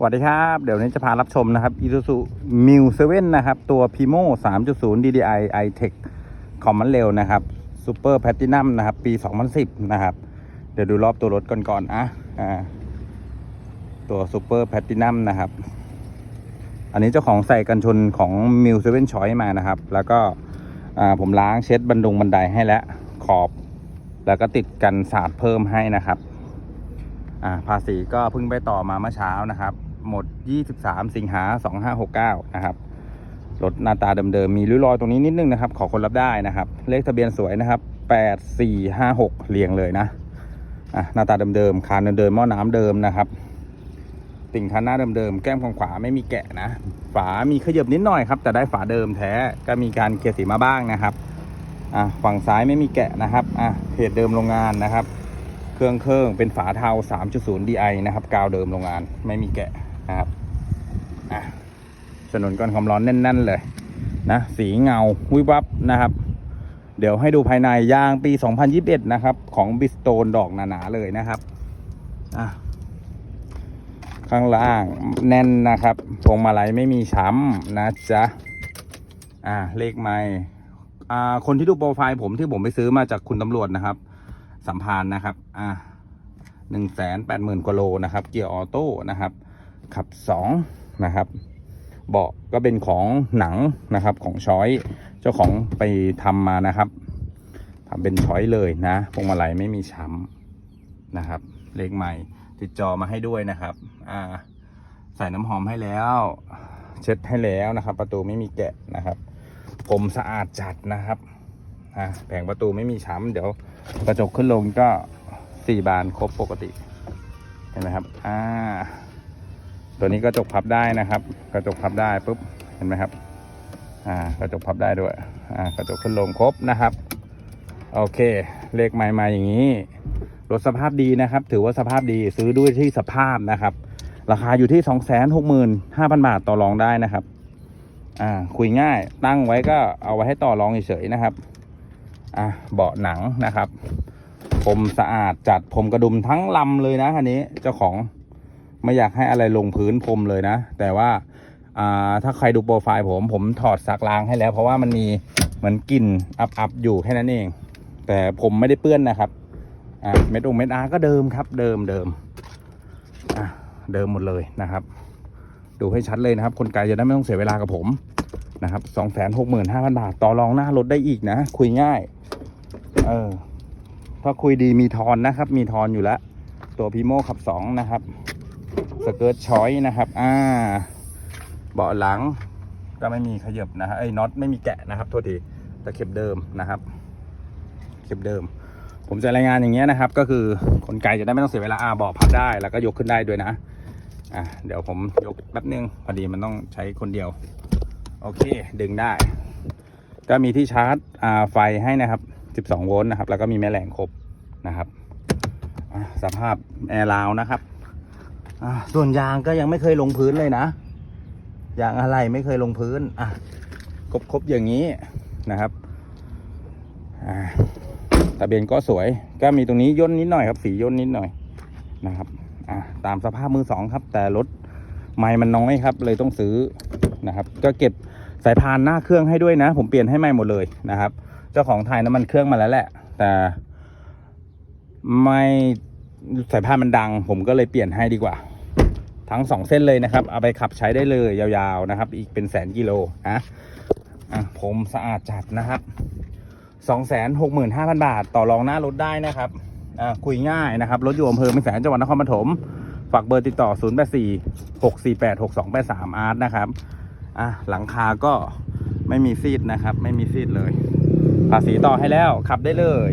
สวัสดีครับ เดี๋ยวนี้จะพารับชมนะครับ Isuzu m u 7นะครับ ตัว Pimo 3.0 DDI iTech คอมมันเร็วนะครับ Super Platinum นะครับ ปี 2010 นะครับ เดี๋ยวดูรอบตัวรถก่อนก่อนอะตัว Super Platinum นะครับ อันนี้เจ้าของใส่กันชนของ m u 7 Choice มานะครับ แล้วก็ผมล้างเช็ดบันดุงบันไดให้แล้วขอบ แล้วก็ติดกันสาดเพิ่มให้นะครับ ภาษีก็เพิ่งไปต่อมาเมื่อเช้านะครับ หมด 23 สิงหา 2569 นะครับ รถหน้าตาเดิมๆ มีริ้วรอยตรงนี้นิดนึงนะครับ ขอคนรับได้นะครับ เลขทะเบียนสวยนะครับ 8456 เรียงเลยนะอะหน้าตาเดิมๆ คานเดิมๆหม้อน้ำเดิมนะครับ ติ่งคันหน้าเดิมๆ แก้มของขวาไม่มีแกะนะ ฝามีขยับนิดหน่อยครับ แต่ได้ฝาเดิมแท้ ก็มีการเกลี่ยสีมาบ้างนะครับอะฝั่งซ้ายไม่มีแกะนะครับอะเพจเดิมโรงงานนะครับ เครื่องเครื่องเป็นฝาเทา 3.0 DI นะครับ กาวเดิมโรงงานไม่มีแกะ นะครับอะถนนก้อนความร้อนแน่น ๆ เลยนะสีเงาวิบวับนะครับ เดี๋ยวให้ดูภายในยางปี 2021 นะครับ ของบิสโตนดอกหนาๆเลยนะครับอะข้างล่างแน่นนะครับพวงมาลัยไม่มีช้ำนะจ๊ะอ่าเลขไม่อ่าคนที่ดูโปรไฟล์ผมที่ผมไปซื้อมาจากคุณตำรวจนะครับ สัมพานนะครับ อ่าหนึ่งแสนแปดหมื่นกว่าโลนะครับ เกียร์ออโต้นะครับ ขับสองนะครับเบาะก็เป็นของหนังนะครับของช้อยเจ้าของไปทำมานะครับทำเป็นช้อยเลยนะพวงมาลัยไม่มีช้ำนะครับเลขใหม่ติดจอมาให้ด้วยนะครับอ่าใส่น้ำหอมให้แล้ว เช็ดให้แล้วนะครับ ประตูไม่มีแกะนะครับ ผมสะอาดจัดนะครับอ่าแผงประตูไม่มีช้ำเดี๋ยวกระจกขึ้นลงก็สี่บานครบปกติเห็นไหมครับอ่า ตัวนี้กระจกพับได้นะครับ กระจกพับได้ปุ๊บเห็นไหมครับอ่ากระจกพับได้ด้วยอ่ากระจกขึ้นลงครบนะครับ โอเค เลขใหม่มาอย่างนี้รถสภาพดีนะครับ ถือว่าสภาพดีซื้อด้วยที่สภาพนะครับ ราคาอยู่ที่สองแสนหกหมื่นห้าพันบาทต่อรองได้นะครับ อ่าคุยง่ายตั้งไว้ก็เอาไว้ให้ต่อรองเฉยๆนะครับอะเบาะหนังนะครับพรมสะอาดจัดพรมกระดุมทั้งลำเลยนะคันนี้เจ้าของ ไม่อยากให้อะไรลงพื้นพรมเลยนะ แต่ว่าอ่าถ้าใครดูโปรไฟล์ผมผมถอดซักล้างให้แล้ว เพราะว่ามันมีเหมือนกลิ่นอับๆอยู่แค่นั้นเอง แต่ผมไม่ได้เปื้อนนะครับอะเม็ดองเม็ดอาก็เดิมครับ เดิมเดิมอะเดิมหมดเลยนะครับ ดูให้ชัดเลยนะครับ คนไกลจะได้ไม่ต้องเสียเวลากับผมนะครับสองแสนหกหมื่นห้าพันบาท ต่อรองหน้ารถได้อีกนะ คุยง่าย เออถ้าคุยดีมีทอนนะครับ มีทอนอยู่แล้ว ตัวพีโมขับสองนะครับ สเกิร์ตช้อยนะครับ อ่า เบาะหลังก็ไม่มีขยับนะฮะไอ้น็อตไม่มีแกะนะครับโทษทีตะเข็บเดิมนะครับ เข็บเดิม ผมจะรายงานอย่างเงี้ยนะครับ ก็คือคนไกลจะได้ไม่ต้องเสียเวลาอ่าเบาะพับได้แล้วก็ยกขึ้นได้ด้วยนะ อะเดี๋ยวผมยกแป๊บนึงพอดีมันต้องใช้คนเดียว โอเค ดึงได้ ก็มีที่ชาร์จอ่าไฟให้นะครับ 12 โวลต์นะครับ แล้วก็มีแม่แรงครบนะครับสภาพแอร์ราวนะครับ ส่วนยางก็ยังไม่เคยลงพื้นเลยนะ ยางอะไรไม่เคยลงพื้น อะครบครบอย่างนี้นะครับทะเบียนก็สวย ก็มีตรงนี้ย่นนิดหน่อยครับ สีย่นนิดหน่อยนะครับ อะตามสภาพมือสองครับ แต่รถไม่มันน้อยครับ เลยต้องซื้อนะครับ ก็เก็บสายพานหน้าเครื่องให้ด้วยนะ ผมเปลี่ยนให้ใหม่หมดเลยนะครับ เจ้าของไทยน้ำมันเครื่องมาแล้วแหละ แต่ไม่สายพานมันดัง ผมก็เลยเปลี่ยนให้ดีกว่า ทั้งสองเส้นเลยนะครับ เอาไปขับใช้ได้เลยยาวๆนะครับ อีกเป็นแสนกิโลนะผมสะอาดจัดนะครับสองแสนหกหมื่นห้าพันบาท ต่อรองหน้ารถได้นะครับอะคุยง่ายนะครับ รถอยู่อำเภอแม่แสนจังหวัดนครปฐมฝากเบอร์ติดต่อ 0 8 4 6 4 8 6 2 8 3 อาร์ตนะครับอะหลังคาก็ไม่มีซีดนะครับ ไม่มีซีดเลย ภาษีต่อให้แล้วขับได้เลย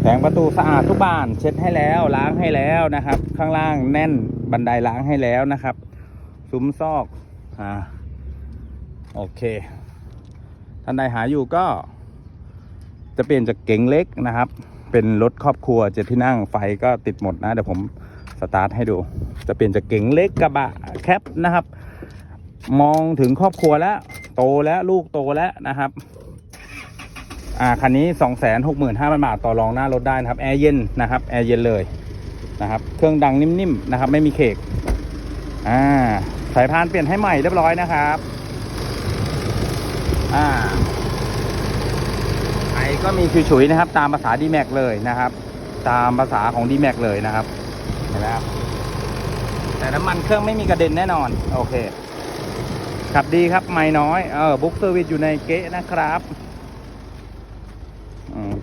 แผงประตูสะอาดทุกบาน เช็ดให้แล้วล้างให้แล้วนะครับ ข้างล่างแน่น บันไดล้างให้แล้วนะครับ ซุ้มซอกอ่าโอเคท่านใดหาอยู่ก็ จะเปลี่ยนจากเก๋งเล็กนะครับ เป็นรถครอบครัวเจ็ดที่นั่งไฟก็ติดหมดนะเดี๋ยวผมสตาร์ทให้ดู จะเปลี่ยนจากเก๋งเล็กกระบะแคปนะครับ มองถึงครอบครัวแล้ว โตแล้วลูกโตแล้วนะครับอ่าคันนี้สองแสนหกหมื่นห้าพันบาท ต่อรองหน้ารถได้นะครับ แอร์เย็นนะครับ แอร์เย็นเลย นะครับ เครื่องดังนิ่มๆนะครับ ไม่มีเคกอ่าสายพานเปลี่ยนให้ใหม่เรียบร้อยนะครับ อ่าไอก็มีฉุยๆนะครับ ตามภาษา d m a x เลยนะครับ ตามภาษาของ d m a x เลยนะครับเห็นไหมครับแต่น้ำมันเครื่องไม่มีกระเด็นแน่นอน โอเคขับดีครับ ไม่น้อย เออบุ๊กเซอร์วิสอยู่ในเก๊ะนะครับ อืม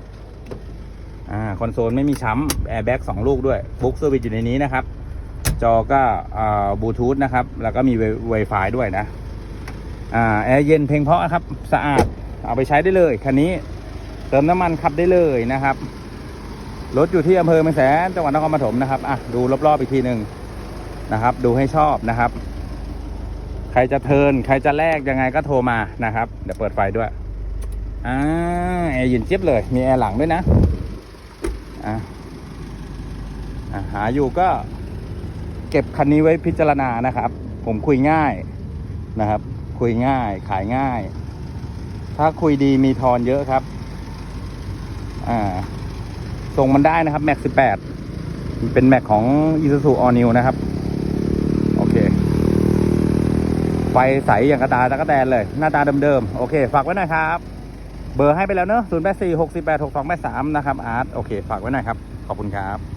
อ่าคอนโซลไม่มีช้ำแอร์แบ็กสองลูกด้วยบุ๊กเซอร์วิสอยู่ในนี้นะครับ จอก็อ่าบลูทูธนะครับ แล้วก็มี Wi-Fi ด้วยนะอ่าแอร์เย็นเพลงเพราะครับ สะอาดเอาไปใช้ได้เลยคันนี้เติมน้ำมันขับได้เลยนะครับรถอยู่ที่อำเภอแม่แสนจังหวัดนครปฐมนะครับอะดูรอบๆอีกทีหนึ่งนะครับ ดูให้ชอบนะครับ ใครจะเทินใครจะแลกยังไงก็โทรมานะครับ เดี๋ยวเปิดไฟด้วยอ่าแอร์เย็นเจี๊ยบเลย มีแอร์หลังด้วยนะ อะหาอยู่ก็เก็บคันนี้ไว้พิจารณานะครับ ผมคุยง่ายนะครับ คุยง่ายขายง่าย ถ้าคุยดีมีทอนเยอะครับ อ่าส่งมันได้นะครับแม็กสิบแปดเป็นแม็กของ Isuzu All New นะครับ โอเค ไฟใสอย่างกระตาตะกะแตนเลย หน้าตาเดิมๆ โอเค ฝากไว้หน่อยครับ เบอร์ให้ไปแล้วเนอะ0 8 4 6 8 6 2 8 3 นะครับอาร์ตโอเค ฝากไว้หน่อยครับ ขอบคุณครับ